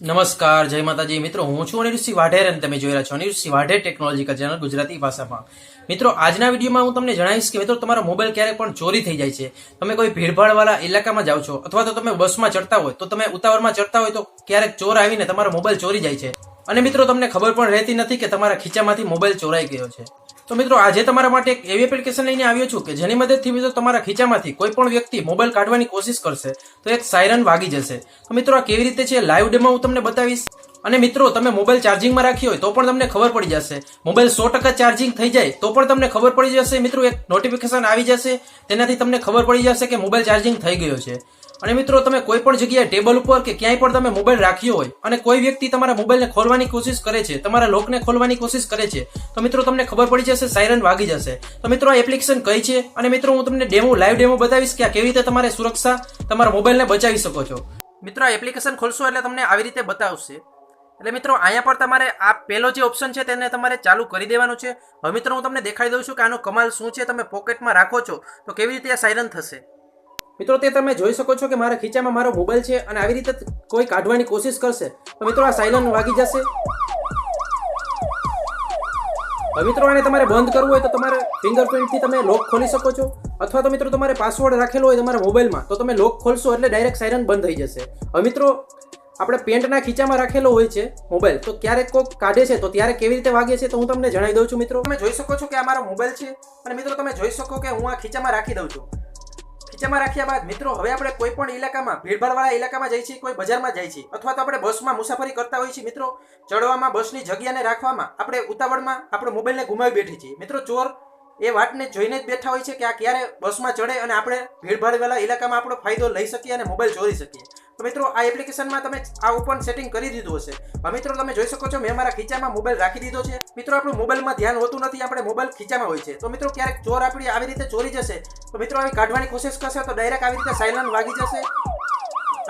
નમસ્કાર, જય માતાજી. મિત્રો, હું છું અનિરુષિ વાઢેર અને તમે જોઈ રહ્યા છો અનિરુષિ વાઢેર ટેકનોલોજીકલ ચેનલ ગુજરાતી ભાષામાં. મિત્રો, આજના વિડીયોમાં હું તમને જણાવીશ કે મિત્રો, તમારો મોબાઈલ ક્યારેક પણ ચોરી થઈ જાય છે. તમે કોઈ ભીડભાડવાળા ઇલાકામાં જાઓ છો અથવા તો તમે બસમાં ચડતા હોય, તો તમે ઉતાવળમાં ચડતા હોય તો ક્યારેક ચોર આવીને તમારો મોબાઈલ ચોરી જાય છે. અને મિત્રો, તમને ખબર પણ રહેતી નથી કે તમારા ખીચામાંથી મોબાઈલ ચોરાઈ ગયો છે. તો મિત્રો, આજે તમારા માટે એક એવી એપ્લિકેશન લઈને આવ્યો છું કે જેની મદદથી મિત્રો તમારા ખીચામાંથી કોઈ પણ વ્યક્તિ મોબાઈલ કાઢવાની કોશિશ કરશે, તો એક સાયરન વાગી જશે. તો મિત્રો, આ કેવી રીતે છે? લાઈવ ડેમો હું તમને બતાવીશ. અને મિત્રો, તમે મોબાઈલ ચાર્જિંગમાં રાખ્યો હોય તો પણ તમને ખબર પડી જશે. મોબાઈલ સો ટકા ચાર્જિંગ થઈ જાય તો પણ તમને ખબર પડી જશે. મિત્રો, એક નોટિફિકેશન આવી જશે. તેનાથી તમને ખબર પડી જશે કે મોબાઈલ ચાર્જિંગ થઈ ગયો છે. અને મિત્રો, તમે કોઈ પણ જગ્યાએ ટેબલ ઉપર કે ક્યાંય પણ તમે મોબાઈલ રાખ્યો હોય અને કોઈ વ્યક્તિ તમારા મોબાઈલને ખોલવાની કોશિશ કરે છે, તમારા લોકને ખોલવાની કોશિશ કરે છે, તો મિત્રો, તમને ખબર પડી જશે સાયરન વાગી જશે. તો મિત્રો, આ એપ્લિકેશન કઈ છે? અને મિત્રો, હું તમને ડેમો લાઈવ ડેમો બતાવીશ કે આ કેવી રીતે તમારે સુરક્ષા તમારા મોબાઈલને બચાવી શકો છો. મિત્રો, આ એપ્લિકેશન ખોલશો એટલે તમને આવી રીતે બતાવશે. એટલે મિત્રો, અહીંયા પર તમારે આ પહેલો જે ઓપ્શન છે તેને તમારે ચાલુ કરી દેવાનું છે. હવે મિત્રો, હું તમને દેખાડી દઉં છું કે આનો કમાલ શું છે, તમે પોકેટમાં રાખો છો, તો કેવી રીતે આ સાયરન થશે. મિત્રો, તે તમે જોઈ શકો છો કે મારા ખીચામાં મારો મોબાઈલ છે અને આવી રીતે કોઈ કાઢવાની કોશિશ કરશે. તો મિત્રો, આ સાયલન વાગી જશે. મિત્રો, આને તમારે બંધ કરવું હોય તો તમારે ફિંગરપ્રિન્ટથી તમે લોક ખોલી શકો છો. અથવા તો મિત્રો, તમારે પાસવર્ડ રાખેલો હોય તમારા મોબાઈલમાં, તો તમે લોક ખોલશો એટલે ડાયરેક્ટ સાયરન બંધ થઈ જશે. હવે મિત્રો, આપણે પેન્ટના ખીચામાં રાખેલો હોય છે મોબાઈલ, તો ક્યારેક કોક કાઢે છે, તો ત્યારે કેવી રીતે વાગે છે, તો હું તમને જણાવી દઉં છું, મિત્રો. તમે જોઈ શકો છો કે આ મારો મોબાઈલ છે, અને મિત્રો, તમે જોઈ શકો કે હું આ ખીચામાં રાખી દઉં છું. ખીચામાં રાખ્યા બાદ, મિત્રો, હવે આપણે કોઈ પણ ઇલાકામાં ભીડભાડવાળા ઇલાકામાં જઈએ છીએ, કોઈ બજારમાં જઈએ છીએ, અથવા તો આપણે બસમાં મુસાફરી કરતા હોઈએ છીએ, મિત્રો, ચડવામાં, બસની જગ્યાને રાખવામાં આપણે ઉતાવળમાં આપણે મોબાઈલને ગુમાવી બેઠી છીએ. મિત્રો, ચોર એ વાતને જોઈને જ બેઠા હોય છે કે આ ક્યારે બસમાં ચડે અને આપણે ભીડભાડવાળા ઇલાકામાં આપણો ફાયદો લઈ શકીએ અને મોબાઈલ ચોરી શકીએ. તો મિત્રો, આ એપ્લિકેશનમાં તમે આ ઓપન સેટિંગ કરી દીધું હશે. મિત્રો, તમે જોઈ શકો છો, મેં મારા ખીચામાં મોબાઈલ રાખી દીધો છે. મિત્રો, આપણું મોબાઈલમાં ધ્યાન હોતું નથી, આપણે મોબાઈલ ખીચામાં હોય છે. તો મિત્રો, ક્યારેક ચોર આપણી આવી રીતે ચોરી જશે, તો મિત્રો, આવી કાઢવાની કોશિશ કરશે તો ડાયરેક્ટ આવી રીતે સાયલન્ટ વાગી જશે.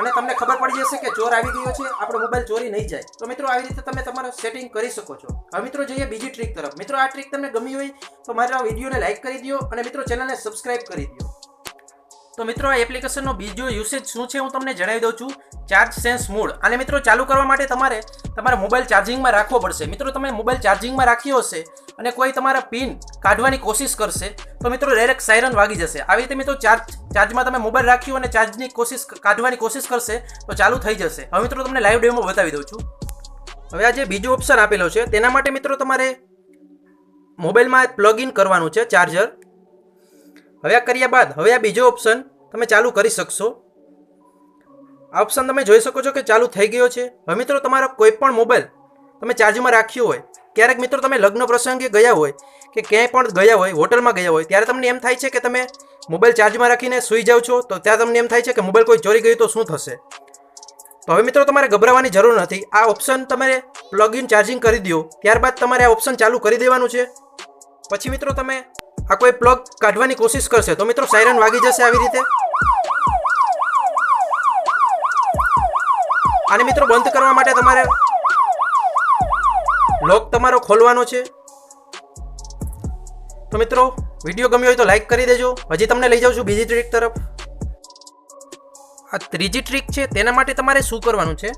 અને તમને ખબર પડી જશે કે ચોર આવી ગયો છે, આપણો મોબાઈલ ચોરી નહીં જાય. તો મિત્રો, આવી રીતે તમે તમારું સેટિંગ કરી શકો છો. હવે મિત્રો, જઈએ બીજી ટ્રીક તરફ. મિત્રો, આ ટ્રીક તમને ગમી હોય, તો મારા વિડીયોને લાઇક કરી દો અને મિત્રો ચેનલને સબસ્ક્રાઇબ કરી દો તો મિત્રો, આ એપ્લિકેશનનો બીજો યુસેજ શું છે હું તમને જણાવી દઉં છું. ચાર્જ સેન્સ મોડ અને મિત્રો ચાલુ કરવા માટે તમારે, તમારા મોબાઈલ ચાર્જિંગમાં રાખવો પડશે. મિત્રો, તમે મોબાઈલ ચાર્જિંગમાં રાખ્યો હશે અને કોઈ તમારા પિન કાઢવાની કોશિશ કરશે, તો મિત્રો ડાયરેક્ટ સાયરન વાગી જશે. આવી રીતે મિત્રો ચાર્જ ચાર્જમાં તમે મોબાઈલ રાખ્યો અને ચાર્જની કોશિશ કાઢવાની કોશિશ કરશે, તો ચાલુ થઈ જશે. હવે મિત્રો તમને લાઈવ ડેમો બતાવી દઉં છું. હવે આ જે બીજો ઓપ્શન આપેલો છે, તેના માટે મિત્રો તમારે મોબાઈલમાં પ્લગ ઇન કરવાનું છે ચાર્જર હવે આ કર્યા બાદ હવે આ બીજો ઓપ્શન તમે ચાલુ કરી શકશો. આ ઓપ્શન તમે જોઈ શકો છો કે ચાલુ થઈ ગયો છે. હવે મિત્રો તમારો કોઈ પણ મોબાઈલ તમે ચાર્જમાં રાખ્યો હોય, ક્યારેક મિત્રો તમે લગ્ન પ્રસંગે ગયા હોય કે ક્યાંય પણ ગયા હોય, હોટલમાં ગયા હોય, ત્યારે તમને એમ થાય છે કે તમે મોબાઈલ ચાર્જમાં રાખીને સૂઈ જાઓ છો, તો ત્યાં તમને એમ થાય છે કે મોબાઈલ કોઈ ચોરી ગયું તો શું થશે? તો હવે મિત્રો તમારે ગભરાવાની જરૂર નથી. આ ઓપ્શન તમારે પ્લગ ઇન ચાર્જિંગ કરી દો ત્યારબાદ તમારે આ ઓપ્શન ચાલુ કરી દેવાનું છે. પછી મિત્રો તમે આ કોઈ પ્લગ કાઢવાની કોશિશ કરશે? તો મિત્રો સાયરન વાગી જશે આવી રીતે. અને મિત્રો, બંધ કરવા માટે તમારે લોક તમારો ખોલવાનો છે. તો મિત્રો વીડિયો ગમ્યો હોય તો લાઈક કરી દેજો. હજી તમને લઈ જાઉં છું બીજી ટ્રીક તરફ. આ ત્રીજી ટ્રીક છે, તેના માટે તમારે શું કરવાનું છે?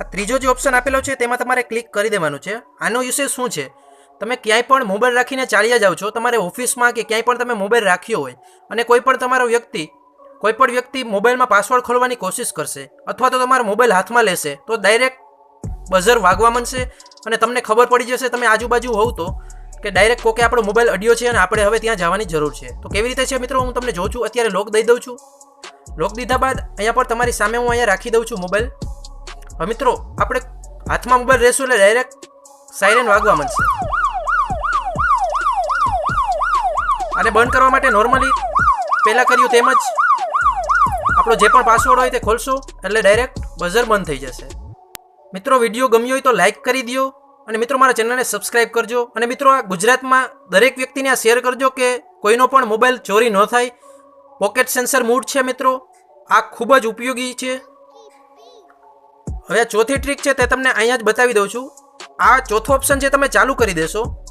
આ ત્રીજો જે ઓપ્શન આપેલો છે, તેમાં તમારે ક્લિક કરી દેવાનું છે. આનો યુસેજ શું છે? તમે ક્યાંય પણ મોબાઈલ રાખીને ચાલ્યા જાઓ છો, તમારે ઓફિસમાં કે ક્યાંય પણ તમે મોબાઈલ રાખ્યો હોય, અને કોઈ પણ તમારો વ્યક્તિ, કોઈ પણ વ્યક્તિ મોબાઈલમાં પાસવર્ડ ખોલવાની કોશિશ કરશે, અથવા તો તમારો મોબાઈલ હાથમાં લેશે, તો ડાયરેક્ટ બઝર વાગવા માંડશે, અને તમને ખબર પડી જશે, તમે આજુબાજુ હોવ તો, કે ડાયરેક્ટ કોકે આપણો મોબાઈલ અડ્યો છે અને આપણે હવે ત્યાં જવાની જરૂર છે. તો કેવી રીતે છે મિત્રો? હું તમને જોઉં છું, અત્યારે લોક દઈ દઉં છું. લોક દીધા બાદ અહીંયા પર તમારી સામે હું અહીંયા રાખી દઉં છું મોબાઈલ. હવે મિત્રો, આપણે હાથમાં મોબાઈલ રહેશું એટલે ડાયરેક્ટ સાયરન વાગવા માંડશે. અને બંધ કરવા માટે નોર્મલી પહેલાં કર્યું તેમ જ. આપણો જે પણ પાસવર્ડ હોય તે ખોલશો, એટલે ડાયરેક્ટ બઝર બંધ થઈ જશે. મિત્રો વીડિયો ગમ્યો હોય તો લાઈક કરી દો અને મિત્રો, મારા ચેનલને સબસ્ક્રાઇબ કરજો. અને મિત્રો, આ ગુજરાતમાં દરેક વ્યક્તિને આ શેર કરજો કે કોઈનો પણ મોબાઈલ ચોરી ન થાય. પોકેટ સેન્સર મૂડ છે મિત્રો. આ ખૂબ જ ઉપયોગી છે. હવે આ ચોથી ટ્રીક છે તે તમને અહીંયા જ બતાવી દઉં છું. આ ચોથો ઓપ્શન છે, તમે ચાલુ કરી દેશો.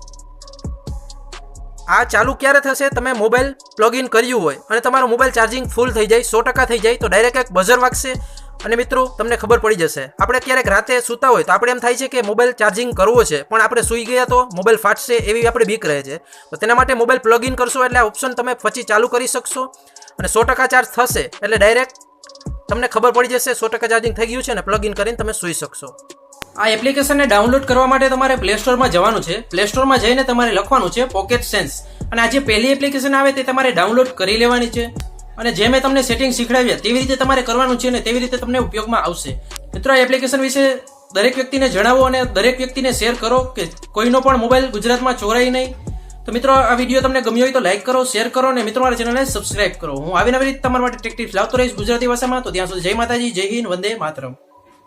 આ ચાલુ ક્યારે થશે? તમે મોબાઈલ પ્લગ ઇન કર્યું હોય અને તમારો મોબાઈલ ચાર્જિંગ ફૂલ થઈ જાય, સો ટકા થઈ જાય, તો ડાયરેક્ટ એક બઝર વાગશે. અને મિત્રો, તમને ખબર પડી જશે, આપણે ક્યારેક રાતે સૂતા હોય તો આપણે એમ થાય છે કે મોબાઈલ ચાર્જિંગ કરવો છે, પણ આપણે સૂઈ ગયા તો મોબાઈલ ફાટશે એવી આપણે બીક રહે છે. તો તેના માટે મોબાઈલ પ્લગ ઇન કરશો એટલે આ ઓપ્શન તમે પછી ચાલુ કરી શકશો. અને સો ટકા ચાર્જ થશે એટલે ડાયરેક્ટ તમને ખબર પડી જશે, સો ટકા ચાર્જિંગ થઈ ગયું છે ને પ્લગ ઇન કરીને તમે સૂઈ શકશો. આ એપ્લિકેશનને ડાઉનલોડ કરવા માટે તમારે પ્લે સ્ટોરમાં જવાનું છે. પ્લે સ્ટોરમાં જઈને તમારે લખવાનું છે પોકેટ સેન્સ અને આ જે પહેલી એપ્લિકેશન આવે તે તમારે ડાઉનલોડ કરી લેવાની છે. અને જે મેં તમને સેટિંગ શીખડાવ્યા, તેવી રીતે તમારે કરવાનું છે અને તેવી રીતે તમને ઉપયોગમાં આવશે. મિત્રો, આ એપ્લિકેશન વિશે દરેક વ્યક્તિને જણાવો અને દરેક વ્યક્તિને શેર કરો કે કોઈનો પણ મોબાઈલ ગુજરાતમાં ચોરાય નહીં. તો મિત્રો, આ વીડિયો તમને ગમ્યો હોય તો લાઈક કરો શેર કરો અને મિત્રો, મારા ચેનલને સબસ્ક્રાઇબ કરો. હું આવી નવી રીતે તમારા માટે ટેક ટિપ્સ લાવતો રહીશ ગુજરાતી ભાષામાં. તો ત્યાં સુધી જય માતાજી, જય હિન્દ, વંદે માતરમ.